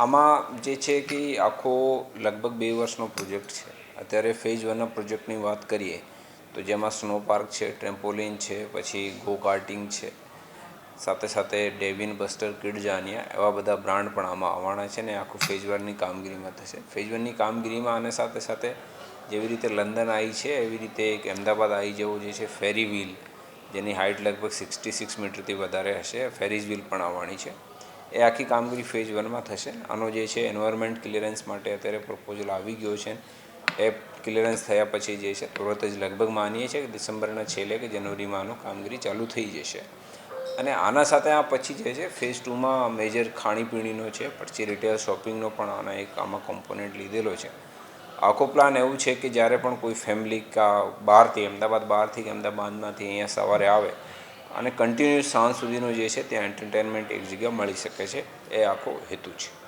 આમાં જે છે કે આખો લગભગ બે વર્ષનો પ્રોજેક્ટ છે. અત્યારે ફેઝ વનના પ્રોજેક્ટની વાત કરીએ, તો જેમાં સ્નો પાર્ક છે, ટ્રેમ્પોલિન છે, પછી ગો કાર્ટિંગ છે, સાથે સાથે ડેવિન, બસ્ટર કિડજાનિયા એવા બધા બ્રાન્ડ પણ આમાં આવવાના છે ને આખું ફેઝ વનની કામગીરીમાં થશે. ફેઝ વનની કામગીરીમાં અને સાથે સાથે જેવી રીતે લંડન આવી છે, એવી રીતે એક અમદાવાદ આવી જવું જે છે ફેરી વ્હીલ, જેની હાઇટ લગભગ સિક્સટી સિક્સ મીટરથી વધારે હશે, ફેરીઝ વ્હીલ પણ આવવાની છે. એ આખી કામગીરી ફેઝ વનમાં થશે. આનો જે છે એન્વાયરમેન્ટ ક્લિયરન્સ માટે અત્યારે પ્રપોઝલ આવી ગયો છે. એ ક્લિયરન્સ થયા પછી જે છે તુરત જ લગભગ માનીએ છીએ કે ડિસેમ્બરના છેલ્લે કે જાન્યુઆરીમાં આનો કામગીરી ચાલુ થઈ જશે. અને આના સાથે આ પછી જે છે ફેઝ ટુમાં મેજર ખાણીપીણીનો છે, પછી રિટેલ શોપિંગનો પણ આના એક આમાં કોમ્પોનન્ટ લીધેલો છે. આખો પ્લાન એવું છે કે જ્યારે પણ કોઈ ફેમિલી કા બહારથી, અમદાવાદ બહારથી કે અમદાવાદમાંથી અહીંયા સવારે આવે અને કન્ટિન્યુઅસ સાંજ સુધીનું જે છે ત્યાં એન્ટરટેનમેન્ટ એક જગ્યા મળી શકે છે, એ આખો હેતુ છે.